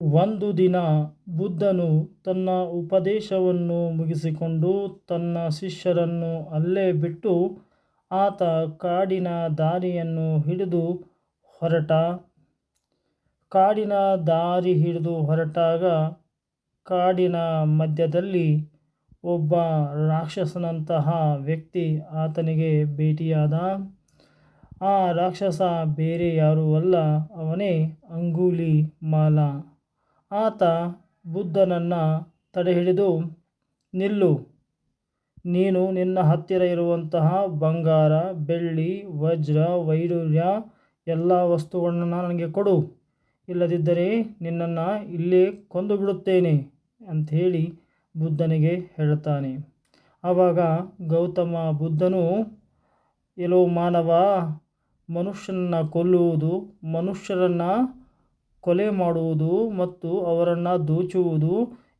ಒಂದು ದಿನ ಬುದ್ಧನು ತನ್ನ ಉಪದೇಶವನ್ನು ಮುಗಿಸಿಕೊಂಡು ತನ್ನ ಶಿಷ್ಯರನ್ನು ಅಲ್ಲೇ ಬಿಟ್ಟು ಆತ ಕಾಡಿನ ದಾರಿಯನ್ನು ಹಿಡಿದು ಹೊರಟ. ಕಾಡಿನ ದಾರಿ ಹಿಡಿದು ಹೊರಟಾಗ ಕಾಡಿನ ಮಧ್ಯದಲ್ಲಿ ಒಬ್ಬ ರಾಕ್ಷಸನಂತಹ ವ್ಯಕ್ತಿ ಆತನಿಗೆ ಭೇಟಿಯಾದ. ಆ ರಾಕ್ಷಸ ಬೇರೆ ಯಾರೂ ಅಲ್ಲ, ಅವನೇ ಅಂಗುಲಿಮಾಲ. ಆತ ಬುದ್ಧನನ್ನು ತಡೆಹಿಡಿದು ನಿಲ್ಲು, ನೀನು ನಿನ್ನ ಹತ್ತಿರ ಇರುವಂತಹ ಬಂಗಾರ, ಬೆಳ್ಳಿ, ವಜ್ರ, ವೈಡೂರ್ಯ ಎಲ್ಲ ವಸ್ತುಗಳನ್ನು ನನಗೆ ಕೊಡು, ಇಲ್ಲದಿದ್ದರೆ ನಿನ್ನನ್ನು ಇಲ್ಲೇ ಕೊಂದುಬಿಡುತ್ತೇನೆ ಅಂಥೇಳಿ ಬುದ್ಧನಿಗೆ ಹೇಳ್ತಾನೆ. ಆವಾಗ ಗೌತಮ ಬುದ್ಧನು ಎಲೋ ಮಾನವ, ಮನುಷ್ಯನನ್ನು ಕೊಲ್ಲುವುದು, ಮನುಷ್ಯರನ್ನು ಕೊಲೆ ಮಾಡುವುದು ಮತ್ತು ಅವರನ್ನು ದೋಚುವುದು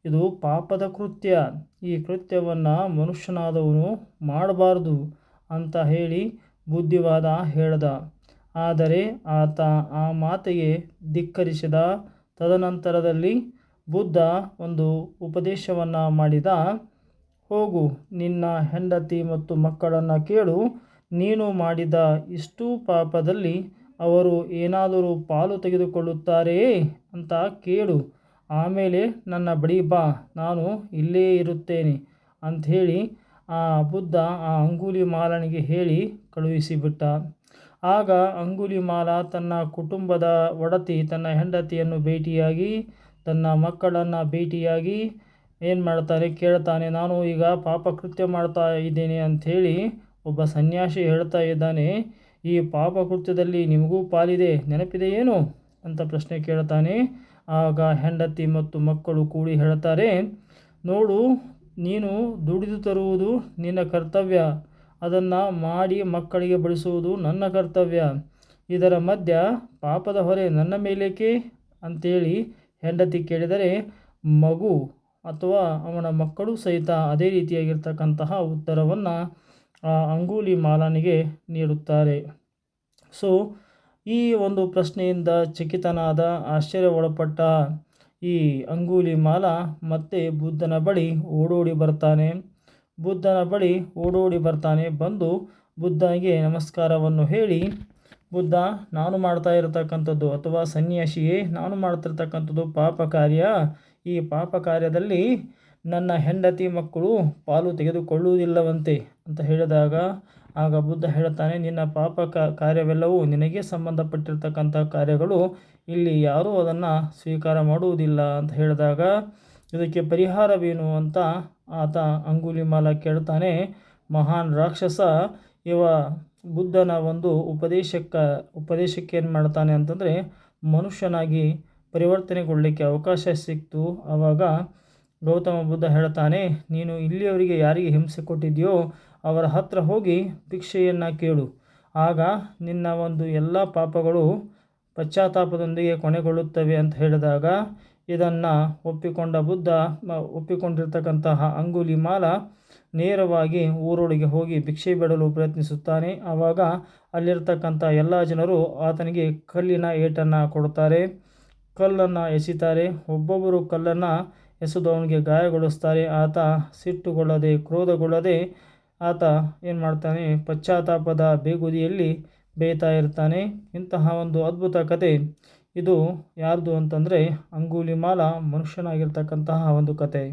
ಇದು ಪಾಪದ ಕೃತ್ಯ. ಈ ಕೃತ್ಯವನ್ನು ಮನುಷ್ಯನಾದವನು ಮಾಡಬಾರದು ಅಂತ ಹೇಳಿ ಬುದ್ಧಿವಾದ ಹೇಳ್ದ. ಆದರೆ ಆತ ಆ ಮಾತಿಗೆ ಧಿಕ್ಕರಿಸಿದ. ತದನಂತರದಲ್ಲಿ ಬುದ್ಧ ಒಂದು ಉಪದೇಶವನ್ನು ಮಾಡಿದ. ಹೋಗು, ನಿನ್ನ ಹೆಂಡತಿ ಮತ್ತು ಮಕ್ಕಳನ್ನು ಕೇಳು, ನೀನು ಮಾಡಿದ ಇಷ್ಟೂ ಪಾಪದಲ್ಲಿ ಅವರು ಏನಾದರೂ ಪಾಲು ತೆಗೆದುಕೊಳ್ಳುತ್ತಾರೆಯೇ ಅಂತ ಕೇಳು, ಆಮೇಲೆ ನನ್ನ ಬಳಿ ಬಾ, ನಾನು ಇಲ್ಲೇ ಇರುತ್ತೇನೆ ಅಂಥೇಳಿ ಆ ಬುದ್ಧ ಆ ಅಂಗುಲಿಮಾಲನಿಗೆ ಹೇಳಿ ಕಳುಹಿಸಿಬಿಟ್ಟ. ಆಗ ಅಂಗುಲಿಮಾಲ ತನ್ನ ಕುಟುಂಬದ ಒಡತಿ, ತನ್ನ ಹೆಂಡತಿಯನ್ನು ಭೇಟಿಯಾಗಿ, ತನ್ನ ಮಕ್ಕಳನ್ನು ಭೇಟಿಯಾಗಿ ಏನು ಮಾಡ್ತಾನೆ ಕೇಳ್ತಾನೆ, ನಾನು ಈಗ ಪಾಪಕೃತ್ಯ ಮಾಡ್ತಾ ಇದ್ದೇನೆ ಅಂಥೇಳಿ ಒಬ್ಬ ಸನ್ಯಾಸಿ ಹೇಳ್ತಾ ಇದ್ದಾನೆ, ಈ ಪಾಪಕೃತ್ಯದಲ್ಲಿ ನಿಮಗೂ ಪಾಲಿದೆ ನೆನಪಿದೆಯೇನು ಅಂತ ಪ್ರಶ್ನೆ ಕೇಳ್ತಾನೆ. ಆಗ ಹೆಂಡತಿ ಮತ್ತು ಮಕ್ಕಳು ಕೂಡಿ ಹೇಳ್ತಾರೆ, ನೋಡು, ನೀನು ದುಡಿದು ತರುವುದು ನಿನ್ನ ಕರ್ತವ್ಯ, ಅದನ್ನು ಮಾಡಿ ಮಕ್ಕಳಿಗೆ ಬಡಿಸುವುದು ನನ್ನ ಕರ್ತವ್ಯ, ಇದರ ಮಧ್ಯ ಪಾಪದ ಹೊರೆ ನನ್ನ ಮೇಲೇಕೆ? ಅಂತೇಳಿ ಹೆಂಡತಿ ಕೇಳಿದರೆ, ಮಗು ಅಥವಾ ಅವನ ಮಕ್ಕಳು ಸಹಿತ ಅದೇ ರೀತಿಯಾಗಿರ್ತಕ್ಕಂತಹ ಉತ್ತರವನ್ನು ಆ ಅಂಗೂಲಿ ಮಾಲನಿಗೆ ನೀಡುತ್ತಾರೆ. ಸೊ ಈ ಒಂದು ಪ್ರಶ್ನೆಯಿಂದ ಚಕಿತನಾದ, ಆಶ್ಚರ್ಯ ಒಳಪಟ್ಟ ಈ ಅಂಗೂಲಿ ಮಾಲ ಮತ್ತೆ ಬುದ್ಧನ ಬಳಿ ಓಡೋಡಿ ಬರ್ತಾನೆ. ಬುದ್ಧನ ಬಳಿ ಓಡೋಡಿ ಬರ್ತಾನೆ. ಬಂದು ಬುದ್ಧನಿಗೆ ನಮಸ್ಕಾರವನ್ನು ಹೇಳಿ, ಬುದ್ಧ, ನಾನು ಮಾಡ್ತಾ ಇರತಕ್ಕಂಥದ್ದು ಅಥವಾ ಸನ್ಯಾಸಿಯೇ ನಾನು ಮಾಡ್ತಿರ್ತಕ್ಕಂಥದ್ದು ಪಾಪ ಕಾರ್ಯ. ಈ ಪಾಪ ಕಾರ್ಯದಲ್ಲಿ ನನ್ನ ಹೆಂಡತಿ ಮಕ್ಕಳು ಪಾಲು ತೆಗೆದುಕೊಳ್ಳುವುದಿಲ್ಲವಂತೆ ಅಂತ ಹೇಳಿದಾಗ ಆಗ ಬುದ್ಧ ಹೇಳ್ತಾನೆ, ನಿನ್ನ ಪಾಪ ಕಾರ್ಯವೆಲ್ಲವೂ ನಿನಗೆ ಸಂಬಂಧಪಟ್ಟಿರ್ತಕ್ಕಂಥ ಕಾರ್ಯಗಳು, ಇಲ್ಲಿ ಯಾರೂ ಅದನ್ನು ಸ್ವೀಕಾರ ಮಾಡುವುದಿಲ್ಲ ಅಂತ ಹೇಳಿದಾಗ ಇದಕ್ಕೆ ಪರಿಹಾರವೇನು ಅಂತ ಆತ ಅಂಗುಲಿಮಾಲ ಕೇಳ್ತಾನೆ. ಮಹಾನ್ ರಾಕ್ಷಸ ಇವ ಬುದ್ಧನ ಒಂದು ಉಪದೇಶಕ್ಕೆ ಉಪದೇಶಕ್ಕೆ ಏನು ಮಾಡ್ತಾನೆ ಅಂತಂದರೆ ಮನುಷ್ಯನಾಗಿ ಪರಿವರ್ತನೆಗೊಳ್ಳಲಿಕ್ಕೆ ಅವಕಾಶ ಸಿಕ್ತು. ಆವಾಗ ಗೌತಮ ಬುದ್ಧ ಹೇಳ್ತಾನೆ, ನೀನು ಇಲ್ಲಿಯವರೆಗೆ ಯಾರಿಗೆ ಹಿಂಸೆ ಕೊಟ್ಟಿದೆಯೋ ಅವರ ಹತ್ತಿರ ಹೋಗಿ ಭಿಕ್ಷೆಯನ್ನು ಕೇಳು, ಆಗ ನಿನ್ನ ಒಂದು ಎಲ್ಲ ಪಾಪಗಳು ಪಶ್ಚಾತ್ತಾಪದೊಂದಿಗೆ ಕೊನೆಗೊಳ್ಳುತ್ತವೆ ಅಂತ ಹೇಳಿದಾಗ ಇದನ್ನು ಒಪ್ಪಿಕೊಂಡ ಬುದ್ಧ ಒಪ್ಪಿಕೊಂಡಿರ್ತಕ್ಕಂತಹ ಅಂಗುಲಿಮಾಲ ನೇರವಾಗಿ ಊರೊಳಗೆ ಹೋಗಿ ಭಿಕ್ಷೆ ಬಿಡಲು ಪ್ರಯತ್ನಿಸುತ್ತಾನೆ. ಆವಾಗ ಅಲ್ಲಿರ್ತಕ್ಕಂಥ ಎಲ್ಲ ಜನರು ಆತನಿಗೆ ಕಲ್ಲಿನ ಏಟನ್ನು ಕೊಡುತ್ತಾರೆ. ಕಲ್ಲನ್ನು ಎಸಿತಾರೆ ಒಬ್ಬೊಬ್ಬರು ಕಲ್ಲನ್ನು ಎಸೆದು ಅವನಿಗೆ ಗಾಯಗೊಳಿಸ್ತಾರೆ. ಆತ ಸಿಟ್ಟುಗೊಳ್ಳದೆ, ಕ್ರೋಧಗೊಳ್ಳದೆ ಆತ ಏನು ಮಾಡ್ತಾನೆ, ಪಶ್ಚಾತ್ತಾಪದ ಬೇಗುದಿಯಲ್ಲಿ ಬೇಯ್ತಾ ಇರ್ತಾನೆ. ಇಂತಹ ಒಂದು ಅದ್ಭುತ ಕತೆ ಇದು ಯಾರ್ದು ಅಂತಂದರೆ ಅಂಗುಲಿಮಾಲ ಮನುಷ್ಯನಾಗಿರ್ತಕ್ಕಂತಹ ಒಂದು ಕಥೆ.